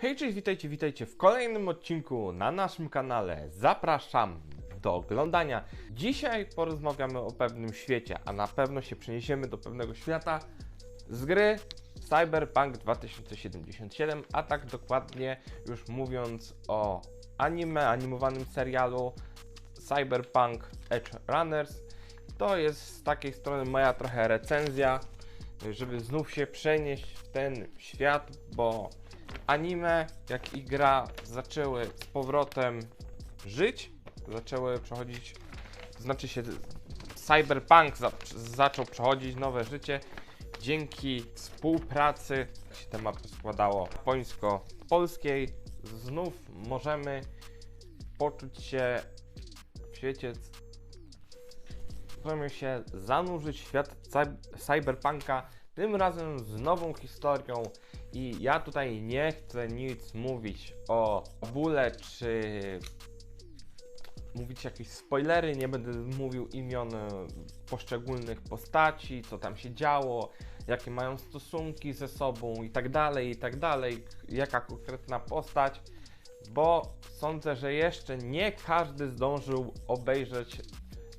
Hej, cześć, witajcie, witajcie w kolejnym odcinku na naszym kanale. Zapraszam do oglądania. Dzisiaj porozmawiamy o pewnym świecie, a na pewno się przeniesiemy do pewnego świata z gry Cyberpunk 2077, a tak dokładnie już mówiąc o anime, animowanym serialu Cyberpunk Edge Runners. To jest z takiej strony moja trochę recenzja, żeby znów się przenieść w ten świat, bo anime, jak i gra zaczęły z powrotem żyć, zaczęły przechodzić, znaczy się Cyberpunk za, zaczął przechodzić nowe życie dzięki współpracy, jak się te mapy składało, japońsko-polskiej. Znów możemy poczuć się w świecie możemy się zanurzyć w świat cy- cyberpunka, tym razem z nową historią i ja tutaj nie chcę nic mówić o bóle czy mówić jakieś spoilery, nie będę mówił imion poszczególnych postaci, co tam się działo, jakie mają stosunki ze sobą i tak dalej, i tak dalej, jaka konkretna postać, bo sądzę, że jeszcze nie każdy zdążył obejrzeć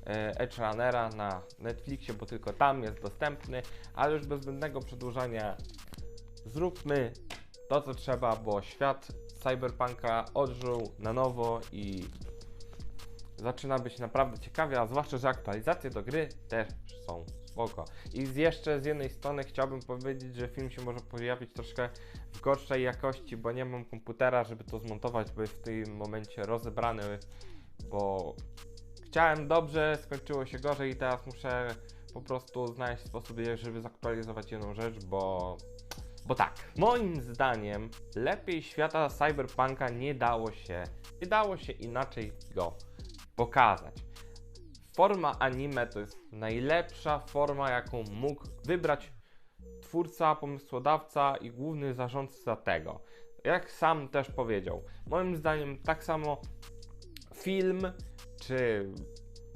Edge Runnera na Netflixie, bo tylko tam jest dostępny, ale już bez zbędnego przedłużania zróbmy to, co trzeba, bo świat Cyberpunka odżył na nowo i zaczyna być naprawdę ciekawie, a zwłaszcza, że aktualizacje do gry też są spoko. I z jeszcze z jednej strony chciałbym powiedzieć, że film się może pojawić troszkę w gorszej jakości, bo nie mam komputera, żeby to zmontować, bo jest w tym momencie rozebrany, bo chciałem dobrze, skończyło się gorzej i teraz muszę po prostu znaleźć sposób, żeby zaktualizować jedną rzecz, bo bo tak, moim zdaniem lepiej świata cyberpunka nie dało się, nie dało się inaczej go pokazać. Forma anime to jest najlepsza forma, jaką mógł wybrać twórca, pomysłodawca i główny zarządca tego. Jak sam też powiedział, moim zdaniem tak samo film, czy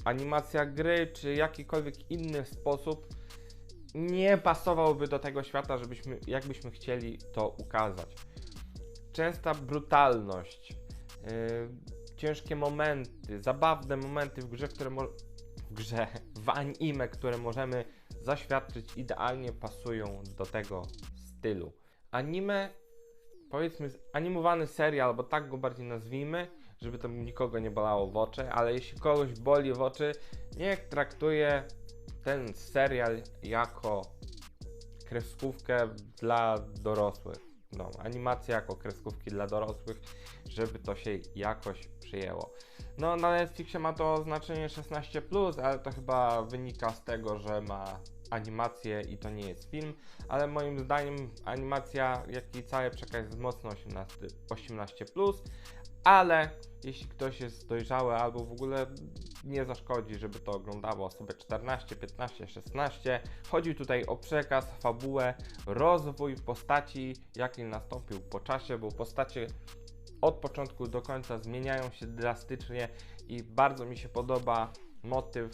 animacja gry, czy jakikolwiek inny sposób nie pasowałby do tego świata, żebyśmy, jakbyśmy chcieli to ukazać. Częsta brutalność, yy, ciężkie momenty, zabawne momenty w grze, które w grze, w anime, które możemy zaświadczyć, idealnie pasują do tego stylu. Anime, powiedzmy, animowany serial, bo tak go bardziej nazwijmy, żeby to nikogo nie bolało w oczy, ale jeśli kogoś boli w oczy, niech traktuje ten serial jako kreskówkę dla dorosłych. No, animacja jako kreskówki dla dorosłych, żeby to się jakoś przyjęło. No, na Netflixie ma to oznaczenie 16+, ale to chyba wynika z tego, że ma animację i to nie jest film, ale moim zdaniem animacja, jak i cały przekaz jest mocno 18, 18+, ale jeśli ktoś jest dojrzały albo w ogóle nie zaszkodzi, żeby to oglądało osoby 14, 15, 16. Chodzi tutaj o przekaz, fabułę, rozwój postaci, jaki nastąpił po czasie, bo postacie od początku do końca zmieniają się drastycznie i bardzo mi się podoba motyw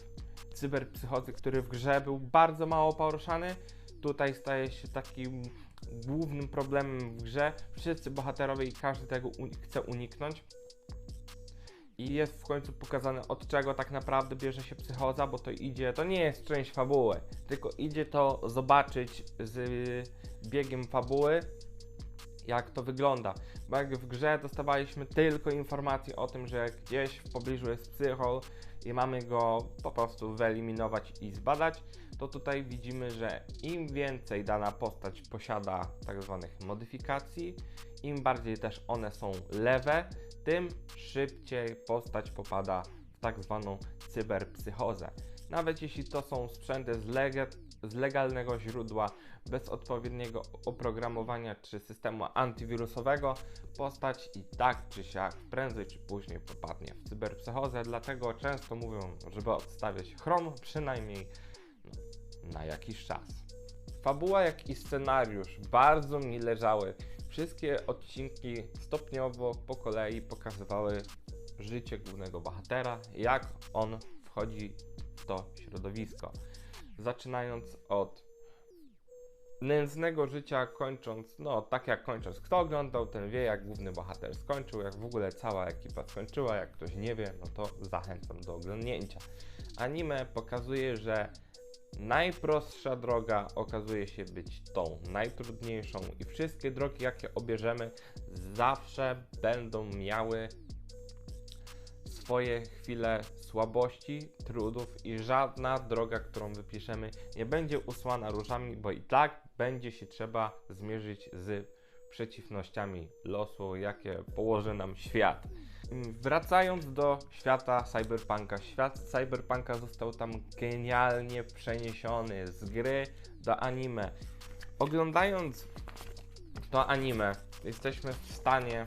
cyberpsychozy, który w grze był bardzo mało poruszany. Tutaj staje się takim głównym problemem w grze. Wszyscy bohaterowie i każdy tego chce uniknąć. I jest w końcu pokazane od czego tak naprawdę bierze się psychoza, bo to idzie, to nie jest część fabuły, tylko idzie to zobaczyć z biegiem fabuły, jak to wygląda. Bo jak w grze dostawaliśmy tylko informacje o tym, że gdzieś w pobliżu jest psychol i mamy go po prostu wyeliminować i zbadać, to tutaj widzimy, że im więcej dana postać posiada tak zwanych modyfikacji, im bardziej też one są lewe, tym szybciej postać popada w tak zwaną cyberpsychozę. Nawet jeśli to są sprzęty z, leg- z legalnego źródła, bez odpowiedniego oprogramowania czy systemu antywirusowego, postać i tak czy siak prędzej czy później popadnie w cyberpsychozę, dlatego często mówią, żeby odstawiać chrom przynajmniej na jakiś czas. Fabuła jak i scenariusz bardzo mi leżały. Wszystkie odcinki stopniowo po kolei pokazywały życie głównego bohatera, jak on wchodzi w to środowisko. Zaczynając od nędznego życia kończąc, no tak jak kończąc. Kto oglądał, ten wie jak główny bohater skończył, jak w ogóle cała ekipa skończyła. Jak ktoś nie wie, no to zachęcam do oglądnięcia. Anime pokazuje, że najprostsza droga okazuje się być tą najtrudniejszą i wszystkie drogi, jakie obierzemy, zawsze będą miały swoje chwile słabości, trudów i żadna droga, którą wypiszemy, nie będzie usłana różami, bo i tak będzie się trzeba zmierzyć z przeciwnościami losu, jakie położy nam świat. Wracając do świata cyberpunka. Świat cyberpunka został tam genialnie przeniesiony z gry do anime. Oglądając to anime, jesteśmy w stanie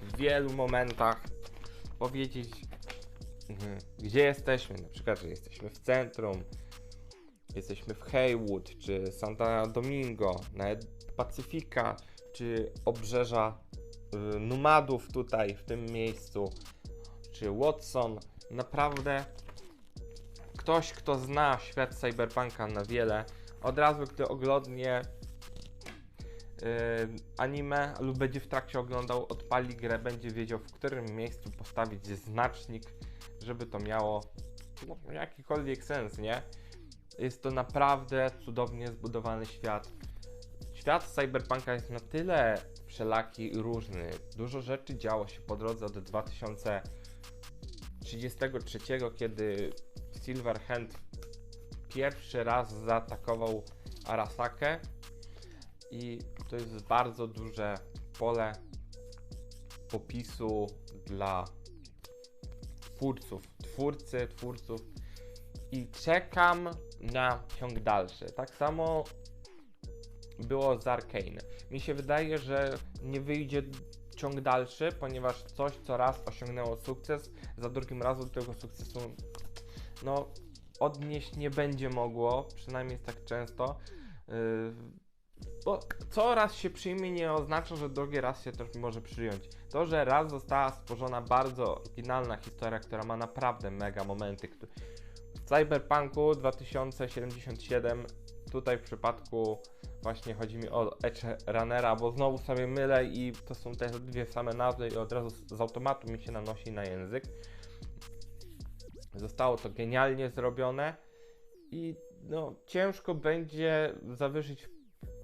w wielu momentach powiedzieć, mhm, gdzie jesteśmy. Na przykład, że jesteśmy w centrum, jesteśmy w Haywood, czy Santa Domingo, nawet Pacyfika, czy obrzeża y, Numadów tutaj, w tym miejscu, czy Watson. Naprawdę ktoś, kto zna świat cyberpunka na wiele, od razu, gdy oglądnie anime lub będzie w trakcie oglądał, odpali grę, będzie wiedział w którym miejscu postawić znacznik, żeby to miało no, jakikolwiek sens, nie? Jest to naprawdę cudownie zbudowany świat. Świat cyberpunka jest na tyle wszelaki i różny. Dużo rzeczy działo się po drodze od 2033, kiedy Silverhand pierwszy raz zaatakował Arasakę i to jest bardzo duże pole popisu dla twórców, twórcy, twórców i czekam na ciąg dalszy. Tak samo było z Arkane. Mi się wydaje, że nie wyjdzie ciąg dalszy, ponieważ coś, co raz osiągnęło sukces, za drugim razem tego sukcesu no, odnieść nie będzie mogło, przynajmniej tak często. Yy, bo co raz się przyjmie nie oznacza, że drugi raz się też może przyjąć. To, że raz została stworzona bardzo oryginalna historia, która ma naprawdę mega momenty. W Cyberpunku 2077 tutaj w przypadku właśnie chodzi mi o Edge Runnera, bo znowu sobie mylę i to są te dwie same nazwy i od razu z automatu mi się nanosi na język. Zostało to genialnie zrobione i no, ciężko będzie zawyżyć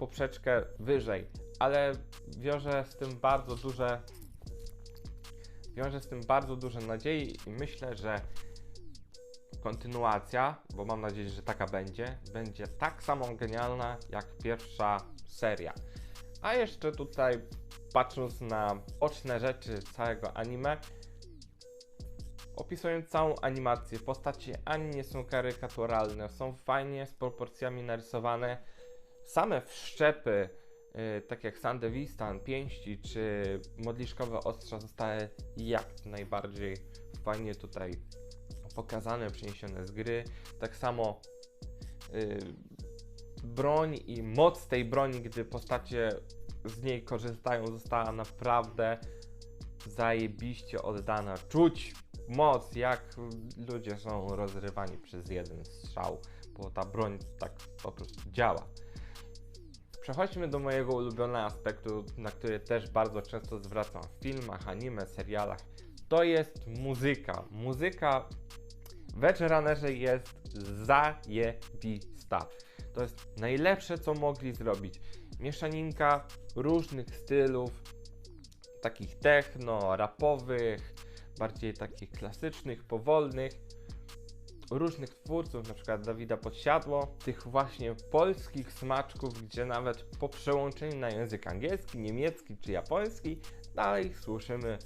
poprzeczkę wyżej, ale wiąże z tym bardzo duże wiąże z tym bardzo duże nadziei i myślę, że kontynuacja, bo mam nadzieję, że taka będzie, będzie tak samo genialna jak pierwsza seria. A jeszcze tutaj patrząc na oczne rzeczy całego anime, opisując całą animację, postacie ani nie są karykaturalne, są fajnie z proporcjami narysowane. Same wszczepy, yy, tak jak Sandevistan, pięści czy modliszkowe ostrza zostały jak najbardziej fajnie tutaj pokazane, przeniesione z gry. Tak samo yy, broń i moc tej broni, gdy postacie z niej korzystają, została naprawdę zajebiście oddana. Czuć moc, jak ludzie są rozrywani przez jeden strzał, bo ta broń tak po prostu działa. Przechodźmy do mojego ulubionego aspektu, na który też bardzo często zwracam w filmach, anime, serialach. To jest muzyka. Muzyka w Edge Runnerze jest zajebista. To jest najlepsze, co mogli zrobić. Mieszaninka różnych stylów, takich techno, rapowych, bardziej takich klasycznych, powolnych, różnych twórców, na przykład Dawida Podsiadło, tych właśnie polskich smaczków, gdzie nawet po przełączeniu na język angielski, niemiecki czy japoński, dalej słyszymy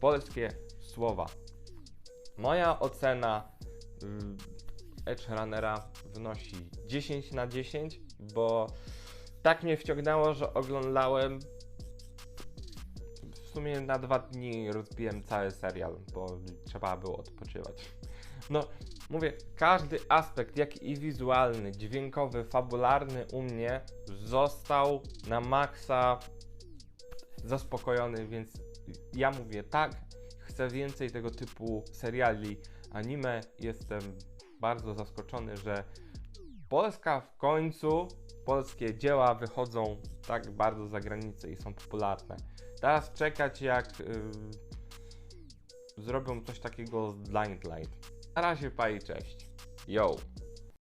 polskie słowa. Moja ocena y, Edge Runnera wynosi 10 na 10, bo tak mnie wciągnęło, że oglądałem w sumie na dwa dni rozbiłem cały serial, bo trzeba było odpoczywać. No, mówię, każdy aspekt, jak i wizualny, dźwiękowy, fabularny u mnie został na maksa zaspokojony, więc ja mówię tak, chcę więcej tego typu seriali, anime. Jestem bardzo zaskoczony, że Polska w końcu polskie dzieła wychodzą tak bardzo za granicę i są popularne. Teraz czekać jak y, zrobią coś takiego z Blind Light. Na razie, pa i cześć. Yo!